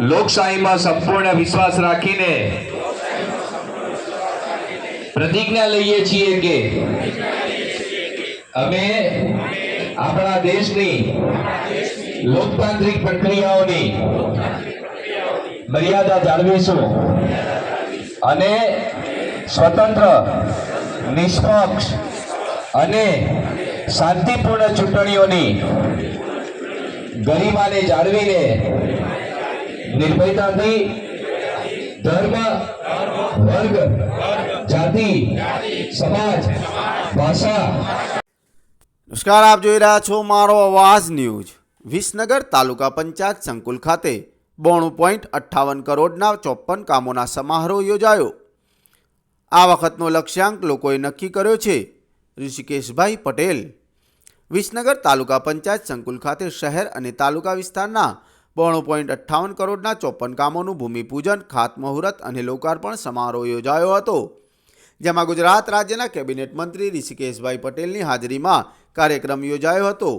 લોકશાહીમાં સંપૂર્ણ વિશ્વાસ રાખીને પ્રતિજ્ઞા લઈએ છીએ કે અમે આપણા દેશની લોકતાંત્રિક પ્રક્રિયાઓની મર્યાદા જાળવીશું અને સ્વતંત્ર, નિષ્પક્ષ અને શાંતિપૂર્ણ ચૂંટણીઓની ગરિમાને જાળવીને નિર્ભયતાથી ધર્મ, વર્ગ, જાતિ, સમાજ, ભાષા. નમસ્કાર, આપ જોઈ રહ્યા છો મારો અવાજ ન્યૂઝ. વિસનગર તાલુકા પંચાયત સંકુલ ખાતે બોણું પોઈન્ટ અઠ્ઠાવન કરોડના ચોપન કામોના સમારોહ યોજાયો. આ વખતનો લક્ષ્યાંક લોકોએ નક્કી કર્યો છે ઋષિકેશભાઈ પટેલ. વિસનગર તાલુકા પંચાયત સંકુલ ખાતે શહેર અને તાલુકા વિસ્તારના બોણું પોઈન્ટ અઠ્ઠાવન કરોડના ચોપન કામોનું ભૂમિપૂજન, ખાતમુહૂર્ત અને લોકાર્પણ સમારોહ યોજાયો હતો, જેમાં ગુજરાત રાજ્યના કેબિનેટ મંત્રી ઋષિકેશભાઈ પટેલની હાજરીમાં કાર્યક્રમ યોજાયો હતો,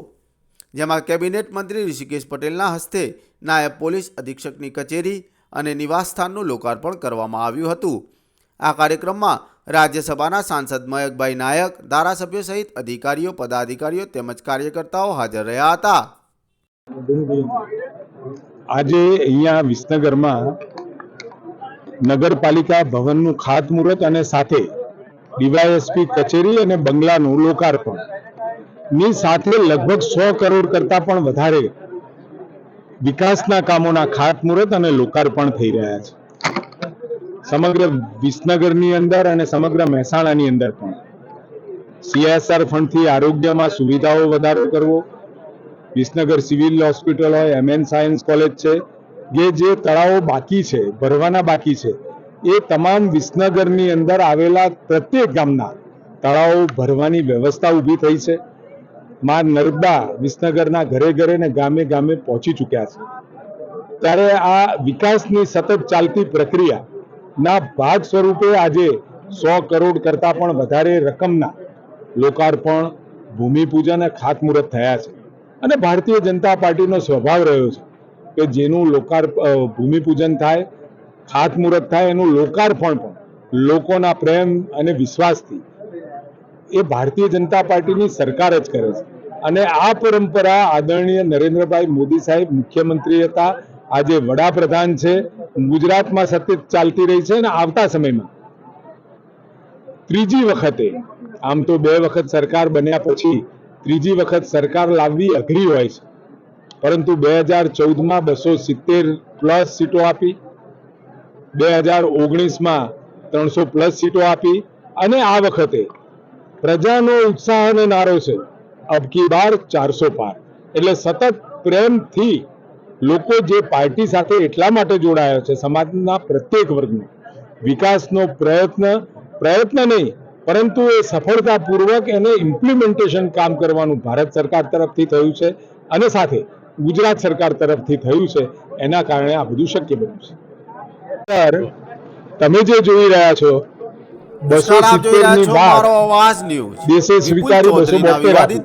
જેમાં કેબિનેટ મંત્રી ઋષિકેશ પટેલના હસ્તે નાયબ પોલીસ અધિક્ષકની કચેરી અને નિવાસસ્થાનનું લોકાર્પણ કરવામાં આવ્યું હતું. આ કાર્યક્રમમાં રાજ્યસભાના સાંસદ મયકભાઈ નાયક, ધારાસભ્યો સહિત અધિકારીઓ, પદાધિકારીઓ તેમજ કાર્યકર્તાઓ હાજર રહ્યા હતા. આજે અહીંયા વિસનગરમાં નગરપાલિકા ભવનનું ખાતમુહૂર્ત અને સાથે ડીવાયએસપી કચેરી અને બંગલાનું લોકાર્પણ. ની સાથે લગભગ સો કરોડ કરતાં પણ વધારે વિકાસના કામોના ખાતમુહૂર્ત અને લોકાર્પણ થઈ રહ્યા છે. સમગ્ર વિસનગરની અંદર અને સમગ્ર મહેસાણાની અંદર પણ. સીએસઆર ફંડથી આરોગ્યમાં સુવિધાઓ વધારો કરવો વિસનગર સિવિલ હોસ્પિટલ હોય, એમએન સાયન્સ કોલેજ છે, જે જે તળાવો બાકી છે, ભરવાના બાકી છે, એ તમામ વિસનગરની અંદર આવેલા પ્રત્યેક ગામના તળાવો ભરવાની વ્યવસ્થા ઊભી થઈ છે. માં નર્મદા વિસનગરના ઘરે ઘરે ને ગામે ગામે પહોંચી ચૂક્યા છે. ત્યારે આ વિકાસની સતત ચાલતી પ્રક્રિયાના ભાગ સ્વરૂપે આજે સો કરોડ કરતાં પણ વધારે રકમના લોકાર્પણ, ભૂમિપૂજન અને ખાતમુહૂર્ત થયા છે. અને ભારતીય જનતા પાર્ટીનો સ્વભાવ રહ્યો છે કે જેનું લોકાર ભૂમિપૂજન થાય, ખાતમુહૂર્ત થાય, એનું લોકાર્પણ પણ લોકોના પ્રેમ અને વિશ્વાસથી એ ભારતીય જનતા પાર્ટીની સરકાર જ કરે છે. અને આ પરંપરા આદરણીય નરેન્દ્રભાઈ મોદી સાહેબ મુખ્યમંત્રી હતા, આજે વડાપ્રધાન છે, ગુજરાતમાં સતત ચાલતી રહી છે અને આવતા સમયમાં ત્રીજી વખતે, આમ તો બે વખત સરકાર બન્યા પછી ત્રીજી વખત સરકાર લાવવી અઘરી હોય છે. પરંતુ બે હજાર ચૌદમાં બસો સિત્તેર પ્લસ સીટો આપી, બે હજાર ઓગણીસમાં ત્રણસો પ્લસ સીટો આપી અને આ વખતે પ્રજાનો ઉત્સાહ અને નારો છે. અબકી બાર ચારસો પાર. એટલે સતત પ્રેમથી લોકો જે પાર્ટી સાથે એટલા માટે જોડાયા છે, સમાજના પ્રત્યેક વર્ગને. વિકાસનો પ્રયત્ન પ્રયત્ન નહીં પરંતુ એ સફળતાપૂર્વક એને ઇમ્પ્લિમેન્ટેશન કામ કરવાનું ભારત સરકાર તરફથી થયું છે અને સાથે ગુજરાત સરકાર તરફથી થયું છે, એના કારણે આ બધું શક્ય બન્યું છે. તમે જે જોઈ રહ્યા છો બસો સિત્તેરની ન્યૂઝ દેશે સ્વીકારી બસો બોતેર આપી.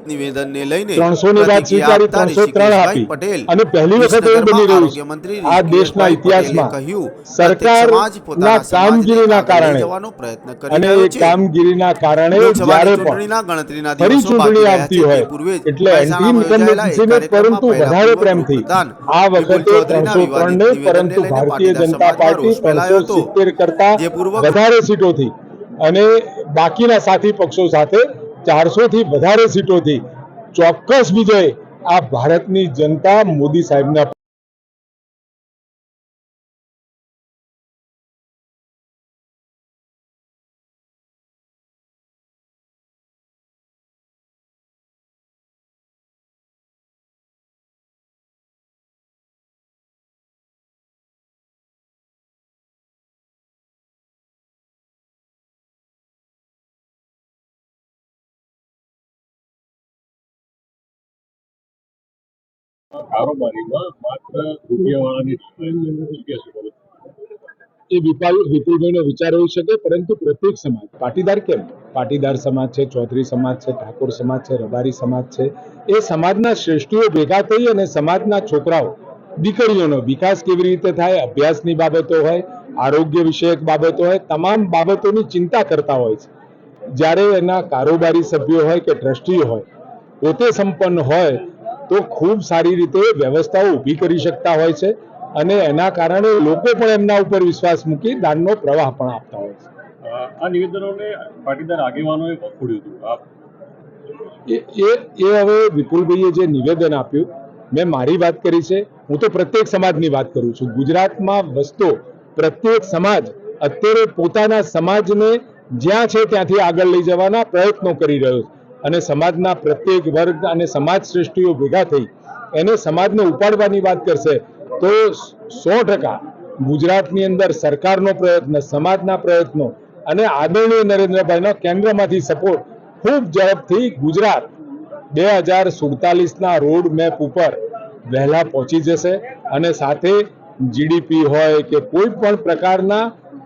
ત્રણસો ની બાદ સ્વીકારી ત્રણસો ત્રણ આપી. અને પહેલી વખત એવું બની રહ્યું છે. આ દેશના ઇતિહાસમાં સરકાર પોતાના કામગીરીના કારણે અને એ કામગીરીના કારણે જ્યારે પણ ફરી ચૂંટણી આવતી હોય એટલે એન્ટી ઇન્કમ્બન્સીને પરંતુ વધારે પ્રેમથી આ વખતે ત્રણસો ત્રણ નહીં પરંતુ ભારતીય જનતા પાર્ટી ત્રણસો સિત્તેર કરતા વધારે સીટોથી અને બાકીના સાથી પક્ષો સાથે ચારસોથી વધારે સીટોથી ચોક્કસ વિજય આ ભારતની જનતા મોદી સાહેબના છોકરાઓ, દીકરીઓનો વિકાસ કેવી રીતે થાય, અભ્યાસની બાબતો હોય, આરોગ્ય વિષયક બાબતો હોય, તમામ બાબતોની ચિંતા કરતા હોય છે. જ્યારે એના કારોબારી સભ્યો હોય કે ટ્રસ્ટીઓ હોય, પોતે સંપન્ન હોય તો ખૂબ સારી રીતે વ્યવસ્થાઓ ઊભી કરી શકતા હોય છે અને એના કારણે લોકો પણ એમના ઉપર વિશ્વાસ મૂકી દાનનો પ્રવાહ પણ આપતા હોય છે. આ નિવેદનોને પાટીદાર આગેવાનોએ વખોડ્યું હતું. એ હવે વિપુલભાઈએ જે નિવેદન આપ્યું મેં મારી વાત કરી છે હું તો પ્રત્યેક સમાજની વાત કરું છું. ગુજરાતમાં વસતો પ્રત્યેક સમાજ અત્યારે પોતાના સમાજને જ્યાં છે ત્યાંથી આગળ લઈ જવાના પ્રયત્નો કરી રહ્યો છે. અને સમાજના પ્રત્યેક વર્ગ અને સમાજ શ્રેષ્ઠીઓ ભેગા થઈ એને સમાજને ઉપાડવાની વાત કરશે, તો સો ટકા ગુજરાતની અંદર સરકારનો પ્રયત્ન, સમાજના પ્રયત્નો અને આદરણીય નરેન્દ્રભાઈનો કેન્દ્રમાંથી સપોર્ટ ખૂબ ઝડપથી ગુજરાત બે હજાર સુડતાલીસના રોડ મેપ ઉપર વહેલા પહોંચી જશે અને સાથે જીડીપી હોય કે કોઈ પણ પ્રકારના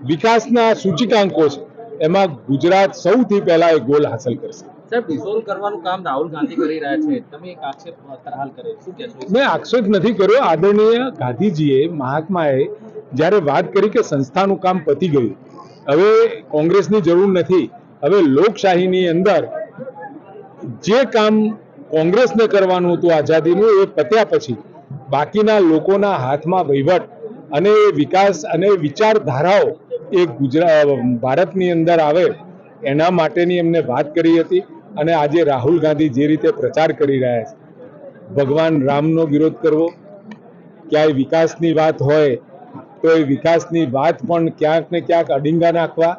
વિકાસના સૂચિકાંકો છે, એમાં ગુજરાત સૌથી પહેલા એ ગોલ હાંસલ કરશે. સાહેબ ડિસોલ્વ કરવાનું કામ રાહુલ ગાંધી કરી રહ્યા છે. તમે એક આક્ષેપ હાલ કરે શું કહેશો? મેં આક્ષેપ નથી કર્યો. આદરણીય ગાંધીજીએ, મહાત્માએ જ્યારે વાત કરી કે સંસ્થાનું કામ પતી ગયું, હવે કોંગ્રેસની જરૂર નથી. હવે લોકશાહીની અંદર જે કામ કોંગ્રેસને કરવાનું હતું આઝાદીનું, એ પત્યા પછી બાકીના લોકોના હાથમાં વહીવટ અને વિકાસ અને વિચારધારાઓ એ ગુજરાત ભારતની અંદર આવે, એના માટેની એમને વાત કરી હતી. અને આજે રાહુલ ગાંધી જે રીતે પ્રચાર કરી રહ્યા છે, ભગવાન રામનો વિરોધ કરવો, ક્યાંય વિકાસની વાત હોય, તો એ વિકાસની વાત પણ ક્યાંક ને ક્યાંક અડીંગા નાખવા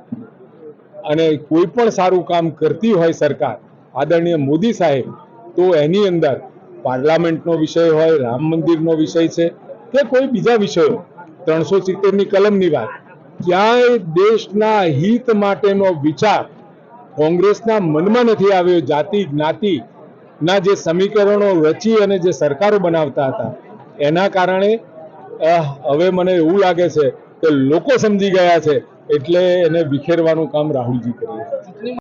અને કોઈ પણ સારું કામ કરતી હોય સરકાર, આદરણીય મોદી સાહેબ, તો એની અંદર પાર્લામેન્ટનો વિષય હોય, રામ મંદિરનો વિષય છે કે કોઈ બીજા વિષયો, ત્રણસો સિત્તેરની કલમની વાત, ક્યાંય દેશના હિત માટેનો વિચાર કોંગ્રેસના મનમાં નથી આવ્યો. જાતિ, જ્ઞાતિ ના જે સમીકરણો રચી અને જે સરકારો બનાવતા હતા, એના કારણે હવે મને એવું લાગે છે કે લોકો સમજી ગયા છે, એટલે એને વિખેરવાનું કામ રાહુલજી કરી